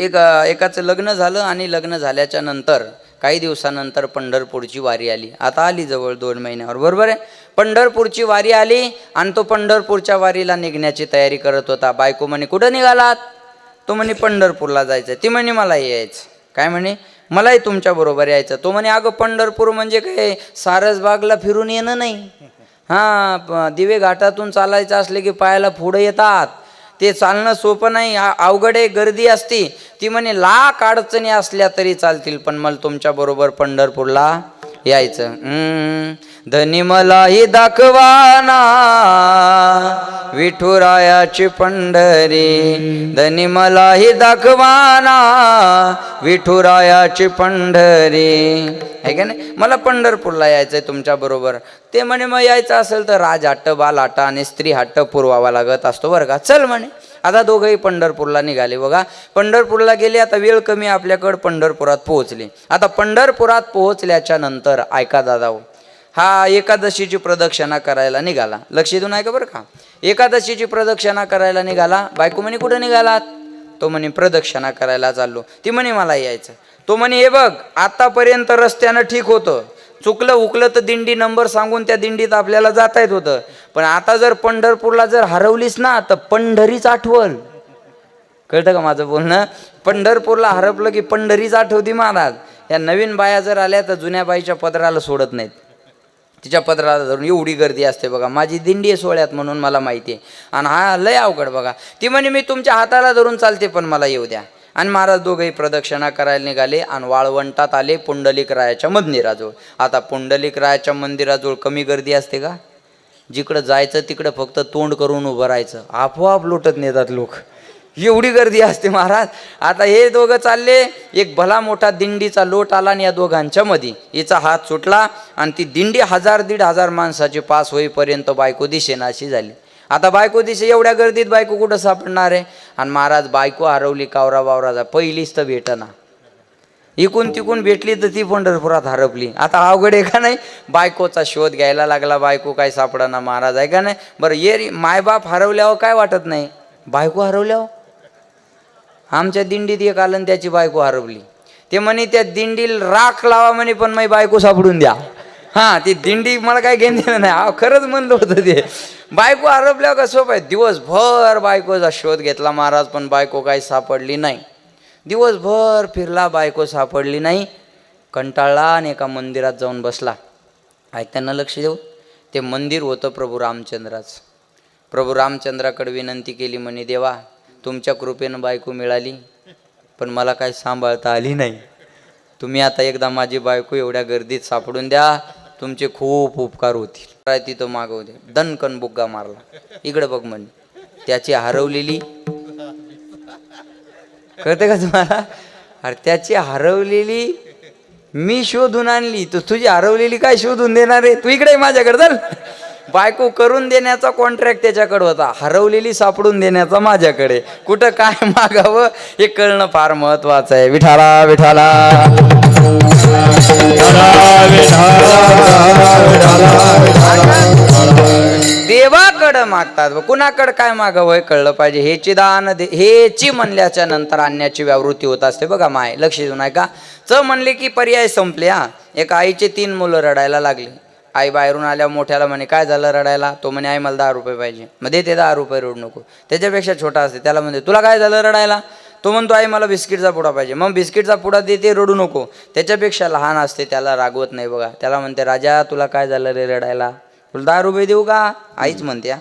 एक एकाचं लग्न झालं आणि लग्न झाल्याच्यानंतर काही दिवसानंतर पंढरपूरची वारी आली. आता आली जवळ दोन महिन्यावर. बरोबर आहे? पंढरपूरची वारी आली आणि तो पंढरपूरच्या वारीला निघण्याची तयारी करत होता. बायको म्हणे कुठं निघालात? तो म्हणे पंढरपूरला जायचं ती म्हणे मला यायचं. काय म्हणे? मलाही तुमच्या बरोबर यायचं. तो म्हणे अगं पंढरपूर म्हणजे काय? सारसबागला फिरून येणं नाही. हां प- दिवे घाटातून चालायचं असले की पायाला पुढं येतात. ते चालणं सोपं नाही अवघड आहे गर्दी असती. ती म्हणे लाख अडचणी असल्या तरी चालतील पण मला तुमच्या बरोबर पंढरपूरला यायचं. धनी मलाही दाखवाना विठुरायाची पंढरी. धनी मलाही दाखवाना विठुरायाची पंढरी. आहे का नाही? मला पंढरपूरला यायचंय तुमच्या बरोबर. ते म्हणे मग यायचं असेल तर राज हट्ट बाल हट्ट आणि स्त्री हट्ट पुरवावा लागत असतो बरं का. चल म्हणे. आता दोघंही पंढरपूरला निघाले बघा. पंढरपूरला गेले आता वेळ कमी आपल्याकडं पंढरपुरात पोहोचले. आता पंढरपुरात पोहोचल्याच्या नंतर ऐका दादा हो, हा एकादशीची प्रदक्षिणा करायला निघाला. लक्ष देऊन ऐका बरं का. एकादशीची प्रदक्षिणा करायला निघाला. बायको म्हणे कुठं निघालात? तो म्हणे प्रदक्षिणा करायला चाललो. ती म्हणे मला यायचं तो म्हणे हे बघ आतापर्यंत रस्त्यानं ठीक होतं. चुकलं उकलं तर दिंडी नंबर सांगून त्या दिंडीत आपल्याला जाता येत होतं. पण आता जर पंढरपूरला जर हरवलीस ना तर पंढरीच आठवल. कळतं का माझं बोलणं? पंढरपूरला हरपलं की पंढरीच आठवती महाराज. या नवीन बाया जर आल्या तर जुन्या बाईच्या पदराला सोडत नाहीत. तिच्या पदराला धरून एवढी गर्दी असते बघा. माझी दिंडी आहे सोहळ्यात म्हणून मला माहिती आहे. आणि हा लय अवघड बघा. ती म्हणे मी तुमच्या हाताला धरून चालते पण मला येऊ द्या. आणि महाराज दोघंही प्रदक्षिणा करायला निघाले आणि वाळवंटात आले पुंडलिक रायाच्या मंदिराजवळ. आता पुंडलिक रायाच्या मंदिराजवळ कमी गर्दी असते का? जिकडं जायचं तिकडं फक्त तोंड करून उभं राहायचं. आपोआप लोटत नेतात लोक. एवढी गर्दी असते महाराज. आता हे दोघं चालले एक भला मोठा दिंडीचा लोट आला आणि या दोघांच्या मध्ये हिचा हात सुटला आणि ती दिंडी हजार दीड हजार माणसाची पास होईपर्यंत बायको दिशेनाशी झाली. आता बायको दिशे एवढ्या गर्दीत बायको कुठं सापडणार आहे? आणि महाराज बायको हरवली कावरा बावराचा पहिलीच तर भेटना. इकून तिकून भेटली तर ती पंढरपुरात हरपली. आता अवघड आहे का नाही? बायकोचा शोध घ्यायला लागला बायको काय सापडाना महाराज आहे का नाही? बरं ये मायबाप हरवल्यावर काय वाटत नाही? बायको हरवल्यावर? आमच्या दिंडीत एक आलं आणि त्याची बायको हरवली. ते म्हणे त्या दिंडीला राख लावा म्हणे पण माझी बायको सापडून द्या. हां ती दिंडी मला काय घेऊन दिलं नाही. अहो, खरंच म्हणलं होतं ते. बायको आरपल्या कसं पाहिजे दिवसभर बायकोचा शोध घेतला महाराज पण बायको काही सापडली नाही. दिवसभर फिरला बायको सापडली नाही. कंटाळला आणि एका मंदिरात जाऊन बसला. ऐकताना लक्ष देऊ. ते मंदिर होतं प्रभू रामचंद्राचं. प्रभू रामचंद्राकडे विनंती केली म्हणे देवा तुमच्या कृपेनं बायको मिळाली पण मला काही सांभाळता आली नाही. तुम्ही आता एकदा माझी बायको एवढ्या गर्दीत सापडून द्या. तुमचे खूप उपकार होतील. काय तिथं मागवू दे दणकन बुग्गा मारला. इकडे बघ म्हणे. त्याची हरवलेली. कळते का तुम्हाला? अरे त्याची हरवलेली मी शोधून आणली. तर तुझी हरवलेली काय शोधून देणार आहे? तू इकडे माझ्याकडे चल. बायको करून देण्याचा कॉन्ट्रॅक्ट त्याच्याकडे होता. हरवलेली सापडून देण्याचा माझ्याकडे. कुठं काय मागावं हे कळणं फार महत्वाचं आहे. विठाला विठाला देवाकडं मागतात व कुणाकडं काय मागावं कळलं पाहिजे. हेची दान दे हेची म्हणल्याच्या नंतर आणण्याची व्यावृत्ती होत असते. बघा माय लक्ष देऊ नये का च म्हणले की पर्याय संपले हा. एक आईचे तीन मुलं रडायला लागली. आई बाहेरून आल्या मोठ्याला म्हणे काय झालं रडायला? तो म्हणे आई मला दहा रुपये पाहिजे. मग देते दहा रुपये रडू नको. त्याच्यापेक्षा छोटा असते. त्याला म्हणते तुला काय झालं रडायला? तो म्हणतो आई मला बिस्किटचा पुडा पाहिजे. मग बिस्किटचा पुडा देते रडू नको. त्याच्यापेक्षा लहान असते त्याला रागवत नाही बघा. त्याला म्हणते राजा तुला काय झालं रे रडायला? तुला दहा रुपये देऊ का? आईच म्हणते हा.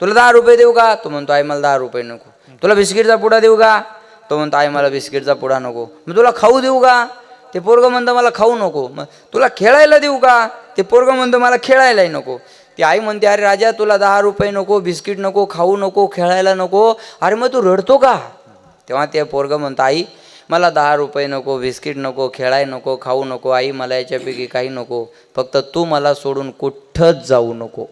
तुला दहा रुपये देऊ का? तो म्हणतो आई मला दहा रुपये नको. तुला बिस्किटचा पुडा देऊ का? तो म्हणतो आई मला बिस्किटचा पुडा नको. मग तुला खाऊ देऊ का? ते पोरगं म्हणतं मला खाऊ नको. मग तुला खेळायला देऊ का? ते पोरगं म्हणतं मला खेळायलाही नको. ती आई म्हणते अरे राजा तुला दहा रुपये नको बिस्किट नको खाऊ नको खेळायला नको. अरे मग तू रडतो का? तेव्हा ते पोरगं म्हणतं आई मला दहा रुपये नको बिस्किट नको खेळाय नको खाऊ नको आई मला याच्यापैकी काही नको फक्त तू मला सोडून कुठंच जाऊ नको.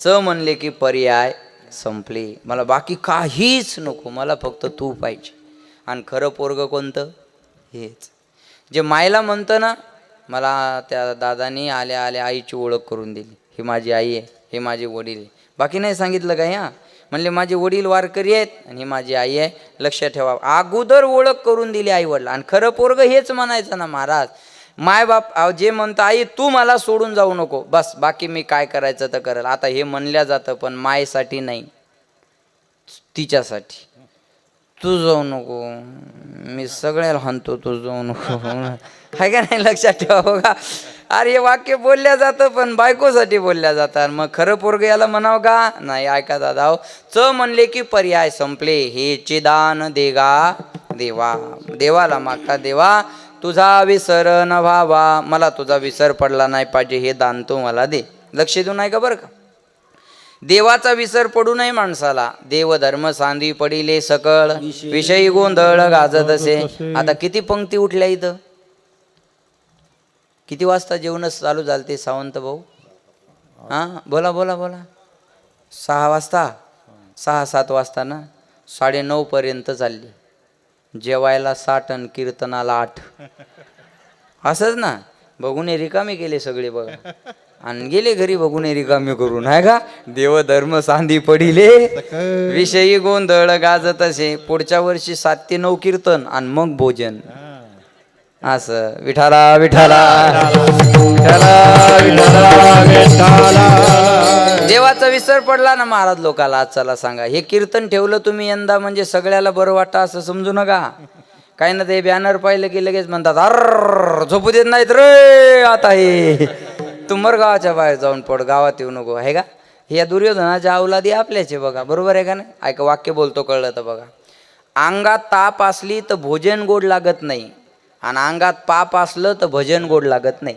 च म्हणले की पर्याय संपले. मला बाकी काहीच नको मला फक्त तू पाहिजे. आणि खरं पोरगं कोणतं? हेच. जे मायला म्हणतं ना मला त्या दादानी आल्या आल्या आईची ओळख करून दिली. ही माझी आई आहे हे माझे वडील आहे. बाकी नाही सांगितलं काय हां? म्हणले माझे वडील वारकरी आहेत आणि माझी आई आहे लक्ष ठेवा. अगोदर ओळख करून दिली आई वडील आणि खरं पोरग हेच म्हणायचं ना महाराज माय बाप जे म्हणतं आई तू मला सोडून जाऊ नको. बस बाकी मी काय करायचं तर करेल. आता हे म्हणल्या जातं पण मायसाठी नाही. तिच्यासाठी. तू जाऊ नको. मी सगळ्याला हाणतो तू जाऊ नको. हाय का नाही? लक्षात ठेवा बघा. अरे हे वाक्य बोलल्या जातं पण बायकोसाठी बोलल्या जातात मग खरं पोरग याला म्हणावं का? नाही ऐका दादा हो. च म्हणले की पर्याय संपले. हे चिदान देगा देवा. देवाला मागता देवा तुझा विसर न व्हावा. मला तुझा विसर पडला नाही पाहिजे हे दान तू मला दे. लक्ष देऊ नाही का बरं का. देवाचा विसर पडू नये माणसाला. देव धर्म सांदी पडिले सकळ. विषयी गोंधळ गाजत असे. आता किती पंक्ती उठल्या इथं? किती वाजता जेवणच चालू झालं ते सावंत भाऊ? हां? बोला बोला बोला. सहा वाजता? सहा सात वाजता ना? साडेनऊपर्यंत चालली. जेवायला साठ आणि कीर्तनाला आठ. असंच ना? बघून रिकामी रिकामे केले सगळे बघा. आणि गेले घरी बघून रिकामी रिकामे करून. आहे का? देवधर्म सांधी पडिले. विषयी गोंधळ गाजत असे. पुढच्या वर्षी सात ते नऊ कीर्तन आणि मग भोजन. असं विठाला विठाला. विठाला विठाला देवाचा विसर पडला ना महाराज लोकाला आज चला सांगा. हे कीर्तन ठेवलं तुम्ही यंदा म्हणजे सगळ्याला बरं वाटतं असं समजू नका. काही ना ते बॅनर पाहिलं की लगेच म्हणतात अर झोपू देत नाहीत रे आता हे. तुमर गावाच्या बाहेर जाऊन पड गावात येऊ नको आहे का? या दुर्योधनाच्या अवलादी आपल्याचे बघा बरोबर आहे का नाही? ऐका वाक्य बोलतो कळलं तर बघा. अंगात ताप असली तर भोजन गोड लागत नाही. आणि अंगात पाप असलं तर भजन गोड लागत नाही.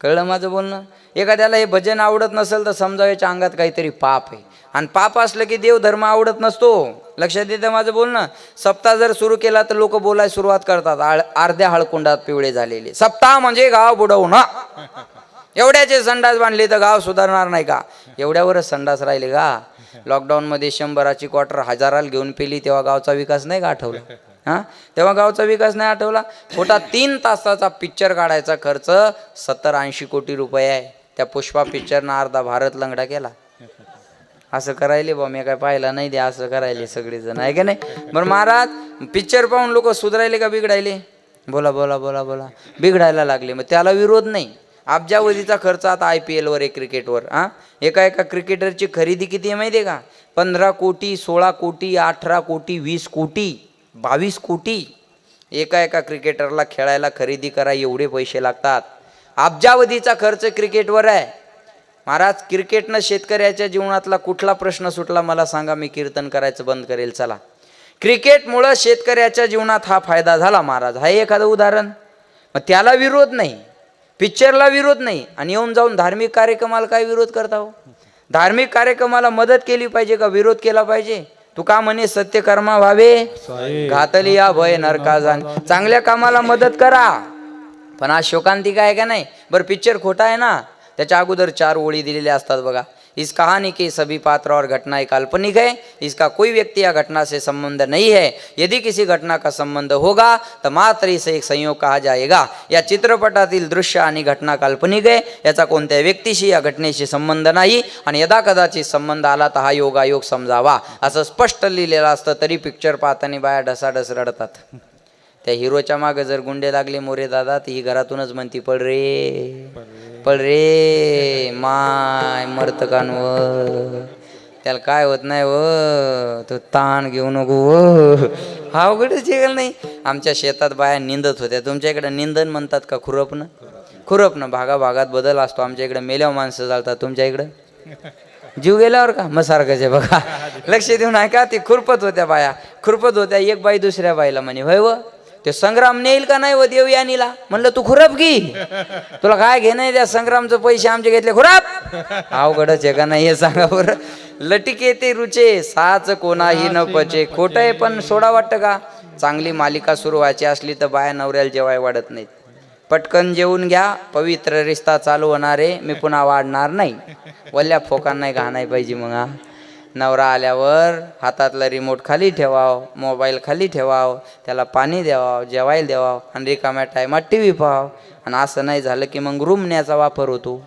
कळलं माझं बोलणं? एखाद्याला हे भजन आवडत नसेल तर समजा याच्या अंगात काहीतरी पाप आहे. आणि पाप असलं की देव धर्म आवडत नसतो. लक्षात येतं माझं बोलणं? सप्ताह जर सुरू केला तर लोक बोलायला सुरुवात करतात. आळ अर्ध्या हळकुंडात पिवळे झालेले. सप्ताह म्हणजे गाव बुडवणं. एवढ्याचे संडास बांधले तर गाव सुधारणार नाही का? एवढ्यावरच संडास राहिले का? लॉकडाऊनमध्ये शंभराची क्वार्टर हजाराला घेऊन पेली तेव्हा गावचा विकास नाही का आठवला? हां? तेव्हा गावचा विकास नाही आठवला? खोटा तीन तासाचा पिक्चर काढायचा खर्च सत्तर ऐंशी कोटी रुपये आहे. त्या पुष्पा पिक्चरनं अर्धा भारत लंगडा केला. असं करायले बा मी काय पाहिलं नाही दे असं करायले सगळेजण आहे का नाही? बरं महाराज पिक्चर पाहून लोक सुधारायले का बिघडायले? बोला बोला बोला बोला. बिघडायला लागले मग त्याला विरोध नाही. अब्जावधीचा खर्च आता आय पी एलवर आहे क्रिकेटवर हां? एका एका क्रिकेटरची खरेदी किती आहे माहिती आहे का? पंधरा कोटी सोळा कोटी अठरा कोटी वीस कोटी. बावीस कोटी एका एका क्रिकेटरला खेळायला खरेदी करा एवढे पैसे लागतात. अब्जावधीचा खर्च क्रिकेटवर आहे. महाराज क्रिकेटनं शेतकऱ्याच्या जीवनातला कुठला प्रश्न सुटला मला सांगा मी कीर्तन करायचं बंद करेल चला. क्रिकेटमुळं शेतकऱ्याच्या जीवनात हा फायदा झाला महाराज. हा एखादं उदाहरण? मग त्याला विरोध नाही. पिक्चरला विरोध नाही. आणि येऊन जाऊन धार्मिक कार्यक्रमाला काय विरोध करता हो? धार्मिक कार्यक्रमाला मदत केली पाहिजे का? विरोध केला पाहिजे? तू का म्हणे सत्यकर्मा व्हावे? घातली या भय नरका जाण चांगल्या कामाला मदत करा. पण आज शोकांतिका आहे का नाही? बरं पिक्चर खोटा आहे ना? त्याच्या अगोदर चार ओळी दिलेल्या असतात बघा. इस कहानी के सभी पात्र और घटनाएं काल्पनिक है। इसका कोई व्यक्ति या घटना से संबंध नहीं है। यदि किसी घटना का संबंध होगा तो मात्र इसे एक संयोग कहा जाएगा। या चित्रपटातील दृश्य आणि घटना काल्पनिक आहे याचा कोणत्या व्यक्तीशी या घटनेशी संबंध नाही आणि यदा कदाचित संबंध आला तर हा योगायोग समजावा. असं स्पष्ट लिहिलेलं असतं तरी पिक्चर पाहताना बाया ढसाढस रडतात. त्या हिरोच्या मागे जर गुंडे लागले मोरे दादा ती ही घरातूनच म्हणती पड रे. पळ रे माय मर्तकांवर त्याला काय होत नाही व तो ताण घेऊ नको व. हा अवघडच गेलं नाही. आमच्या शेतात बाया निंदत होत्या. तुमच्या इकडे निंदन म्हणतात का खुरपणं? खुरपणं. भागा भागात बदल असतो. आमच्या इकडे मेल्यावर माणसं चालतात तुमच्या इकडं? जीव गेल्यावर का? मग सारखंच जे बघा. लक्ष देऊन ऐका. ती खुरपत होत्या बाया. खुरपत होत्या. एक बाई दुसऱ्या बाईला म्हणे होय व ते संग्राम नेईल का नाही व देव यानीला? म्हणलं तू खुरप की तुला काय घे नाही त्या संग्रामचं पैसे आमचे घेतले खुराप. अवघडच आहे का नाही हे सांगा बरं. लटिके ते रुचे साच कोणाही न पचे खोटं आहे पण सोडा वाटतं का? चांगली मालिका सुरू व्हायची असली तर बाया नवऱ्याला जेवाय वाढत नाहीत. पटकन जेवून घ्या पवित्र रिश्ता चालू होणारे मी पुन्हा वाढणार नाही. वल्ल्या फोकांना घाणाय पाहिजे मग नवरा आल्यावर हातातला रिमोट खाली ठेवाव मोबाईल खाली ठेवाव त्याला पाणी द्यावं जेवायला द्यावं आणि रिकाम्या टायमात टी व्ही पाहाव. आणि असं नाही झालं की मग रूमण्याचा वापर होतो.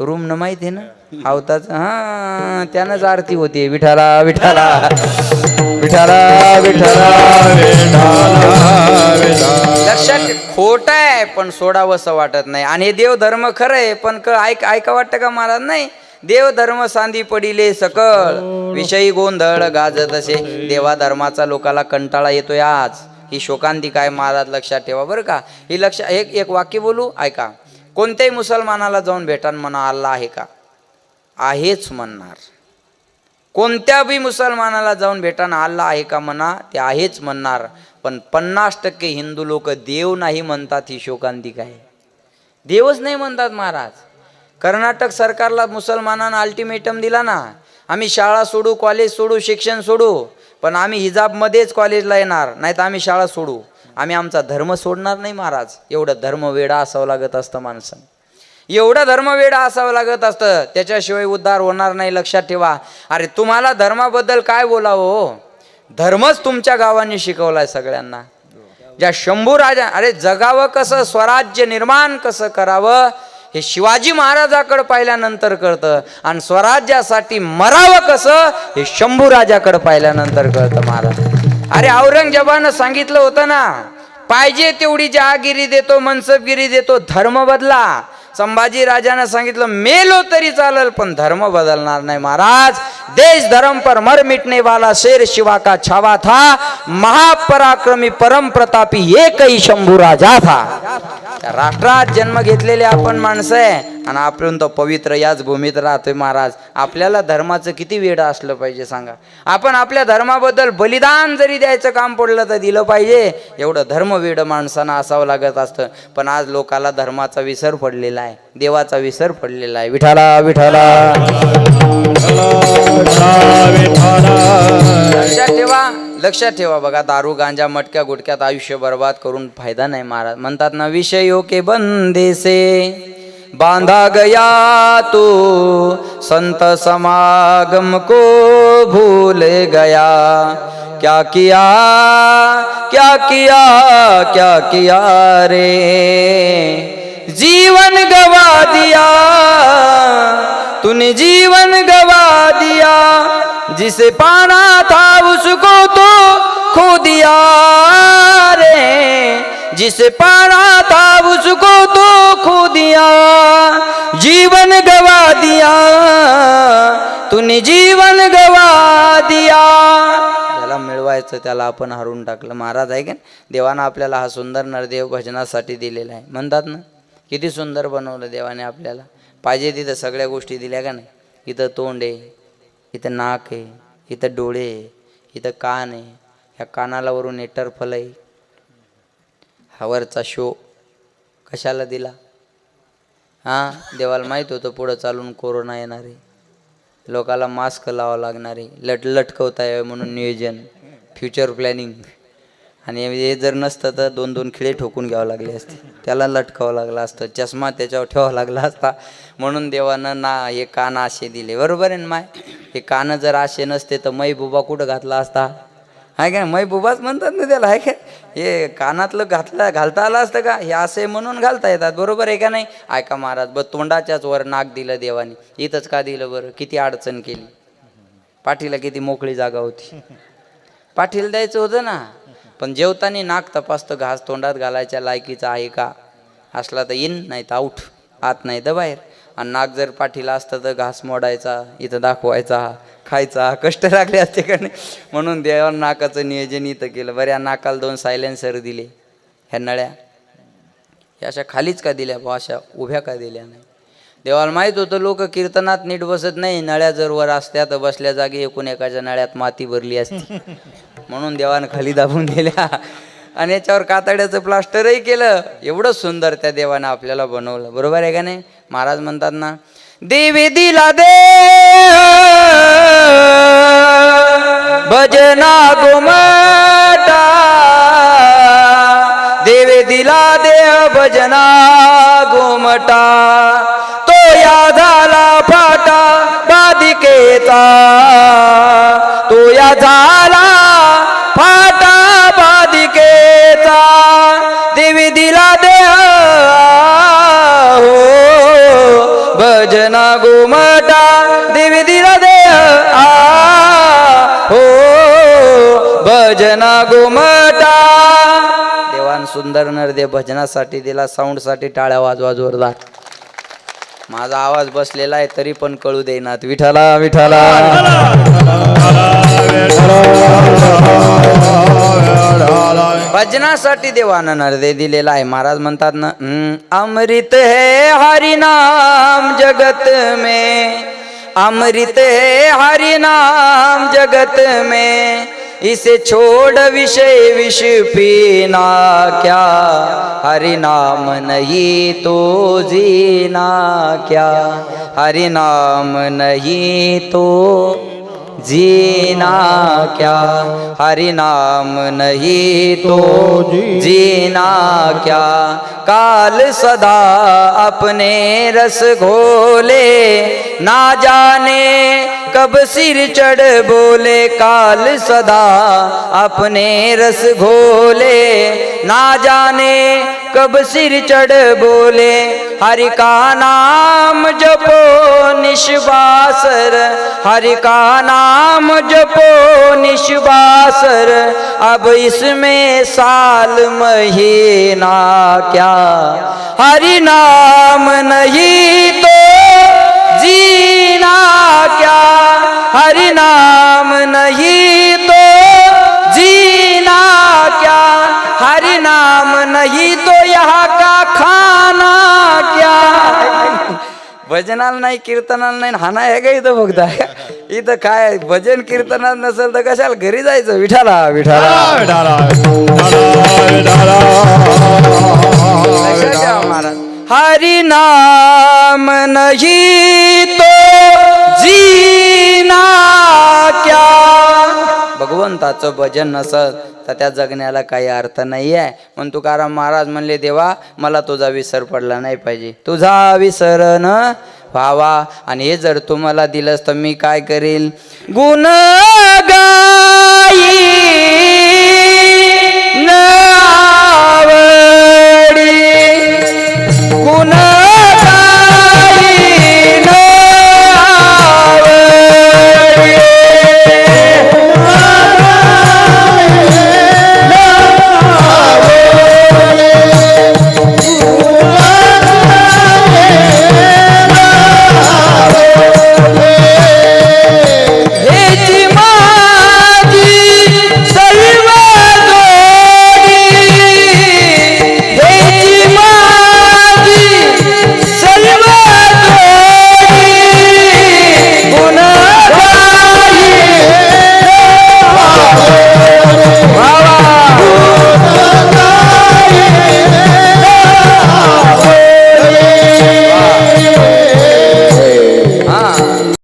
रूम न माहिती आहे ना? आवताच हा त्यानंच आरती होती. विठाला विठाला विठाला विठाला लक्षात खोट आहे पण सोडावंसं वाटत नाही. आणि हे देव धर्म खरं आहे पण ऐक ऐका वाटतं का मला? नाही. देव धर्म सांधी पडिले सकळ. विषयी गोंधळ गाजत असे. देवा धर्माचा लोकाला कंटाळा येतोय आज. ही शोकांती काय महाराज लक्षात ठेवा बरं का? ही लक्ष एक एक वाक्य बोलू? ऐका. कोणत्याही मुसलमानाला जाऊन भेटान म्हणा अल्ला आहे का? आहेच म्हणणार. कोणत्या बी मुसलमानाला जाऊन भेटान अल्ला आहे का म्हणा ते आहेच म्हणणार. पण पन्नास टक्के हिंदू लोक देव नाही म्हणतात ही शोकांतिक आहे देवच नाही म्हणतात महाराज. कर्नाटक सरकारला मुसलमानांना अल्टिमेटम दिला ना आम्ही शाळा सोडू कॉलेज सोडू शिक्षण सोडू पण आम्ही हिजाबमध्येच कॉलेजला येणार नाही तर आम्ही शाळा सोडू. आम्ही आमचा धर्म सोडणार नाही महाराज. एवढं धर्मवेडा असावं लागत असतं माणसं एवढं धर्मवेडा असावं लागत असतं त्याच्याशिवाय उद्धार होणार नाही लक्षात ठेवा. अरे तुम्हाला धर्माबद्दल काय बोलावं हो? धर्मच तुमच्या गावांनी शिकवलाय सगळ्यांना. ज्या शंभू राजा अरे जगावं कसं स्वराज्य निर्माण कसं करावं हे शिवाजी महाराजाकडं पाहिल्यानंतर कळतं. आणि स्वराज्यासाठी मरावं कसं? हे शंभू राजाकडं पाहिल्यानंतर कळतं महाराज. अरे औरंगजेबानं सांगितलं होतं ना पाहिजे तेवढी जहागिरी देतो मनसबगिरी देतो धर्म बदला. संभाजी राजानं सांगितलं मेलो तरी चालल पण धर्म बदलणार नाही महाराज. देश धर्म पर मर मिटने वाला शेर शिवा का छावा था महापराक्रमी परम प्रतापी एकही शंभू राजा था। राष्ट्रात जन्म घेतलेले आपण माणसं आहे आणि आपण तो पवित्र याच भूमीत राहतोय महाराज. आपल्याला धर्माचं किती वेळ असलं पाहिजे सांगा. आपण आपल्या धर्माबद्दल बलिदान जरी द्यायचं काम पडलं तर दिलं पाहिजे. एवढं धर्मवेड माणसांना असावं लागत असतं. पण आज लोकाला धर्माचा विसर पडलेला आहे देवाचा विसर पडलेला आहे. विठाला विठाला लक्षात ठेवा बघा दारू गांजा मटक्या गुटक्यात आयुष्य बर्बाद करून फायदा नाही महाराज. म्हणतात ना विषयो के बंदेसे. बांधा गया तू संत समागम को भूल गया. क्या किया क्या किया क्या किया रे? जीवन गवा दिया तूने जीवन गवा दिया. जिसे पाना था उसको तो दिया रे जिसे पाना था उसको तो खो दिया जीवन गवा दिया तूने जीवन गवा दिया। ज्याला मिळवायचं त्याला आपण हरून टाकलं. महाराज आहे की देवानं आपल्याला हा सुंदर नरदेव भजनासाठी दिलेला आहे. म्हणतात ना किती सुंदर बनवलं देवाने आपल्याला. पाहिजे तिथं सगळ्या गोष्टी दिल्या का नाही? इथं तोंड आहे इथं नाक आहे इथं डोळे आहे इथं कान आहे ह्या कानाला वरून एटरफल आहे हावरचा शो. कशाला दिला? हां देवाला माहीत होतं पुढं चालून कोरोना येणार. आहे लोकाला मास्क लावावं लागणार. आहे लट लटकवता यावं म्हणून नियोजन. फ्युचर प्लॅनिंग आणि हे जर नसतं तर दोन दोन खिळे ठोकून घ्यावं लागले असते. त्याला लटकावं लागलं असतं. चष्मा त्याच्यावर ठेवावा लागला असता. म्हणून देवानं ना हे कान असे दिले. बरोबर आहे ना माय? हे कानं जर असे नसते तर मै बुबा कुठं घातला असता? आहे का? मै बुबाच म्हणतात ना त्याला आहे का? हे कानातलं घातलं घालता आलं असतं का? हे असे म्हणून घालता येतात बरोबर आहे का नाही? ऐका महाराज ब तोंडाच्याच वर नाक दिलं देवाने इथंच का दिलं बरं? किती अडचण केली. पाठीला किती मोकळी जागा होती. पाठीला द्यायचं होतं ना. पण जेवताना नाक तपासतं घास तोंडात घालायच्या लायकीचा आहे का? असला तर इन नाही तर आऊट आत नाही तर बाहेर. आणि नाक जर पाठीला असतं तर घास मोडायचा इथं दाखवायचा खायचा. कष्ट लागले असते का नाही? म्हणून देवा नाकाचं नियोजन इथं केलं. बऱ्या या नाकाला दोन सायलेन्सर दिले. ह्या नळ्या. ह्या अशा खालीच का दिल्या? बा अशा उभ्या का दिल्या नाही? देवाला माहीत होतं लोक कीर्तनात नीट बसत नाही. नळ्या जर वर असत्या तर बसल्या जागी एकूण एकाच्या नळ्यात माती भरली असती. म्हणून देवानं खाली दाबून दिल्या. आणि याच्यावर कातड्याचं प्लास्टरही केलं. एवढं सुंदर त्या देवानं आपल्याला बनवलं. बरोबर आहे का नाही? महाराज म्हणतात ना देवी दिला दे. भजना गोमटा देवे दिला देह भजना गोमटा तो या झाला फाटा बाधिकेचा. तो या झाला सुंदर नरदे भजनासाठी दिला साऊंडसाठी टाळ्या वाजवा जोरदार माझा आवाज बसलेला आहे तरी पण कळू देईनात. विठाला विठाला भजनासाठी देवानं नरदे दिलेला आहे. महाराज म्हणतात ना अमृत हे हरिनाम जगत में. अमृत हे हरिनाम जगत में. इसे छोड़ विषय विष पीना क्या? हरि नाम नहीं तो जीना क्या? हरि नाम नहीं तो जीना क्या? हरि नाम नहीं तो जीना क्या? काल सदा अपने रस घोले ना जाने कब सिर चढ़ बोले काल सदा, अपने रस घोले, ना जाने कब सिर चढ़ बोले। हरि का नाम जपो निश्वासर, हरि का नाम जपो निश्वासर, अब इसमें साल महीना क्या। हरि नाम नहीं तो जीना क्या? हरि नाम नहीं तो जीना क्या? हरि नाम नहीं तो यहाँ का खाना क्या? भजनाला नाही कीर्तनाला नाही हाना आहे का इथं बघता इथं काय भजन कीर्तनात नसेल तर कशाला घरी जायचं? विठाला विठाला. ठेवा महाराज. हरि नाम नहीं तो जीना क्या? भगवंताचं भजन नसत तर त्या जगण्याला काही अर्थ नाही आहे पण तुकाराम महाराज म्हणले देवा मला तुझा विसर पडला नाही पाहिजे. तुझा विसर न व्हावा. आणि हे जर तुम्हाला दिलंस तर मी काय करील? गुण गाई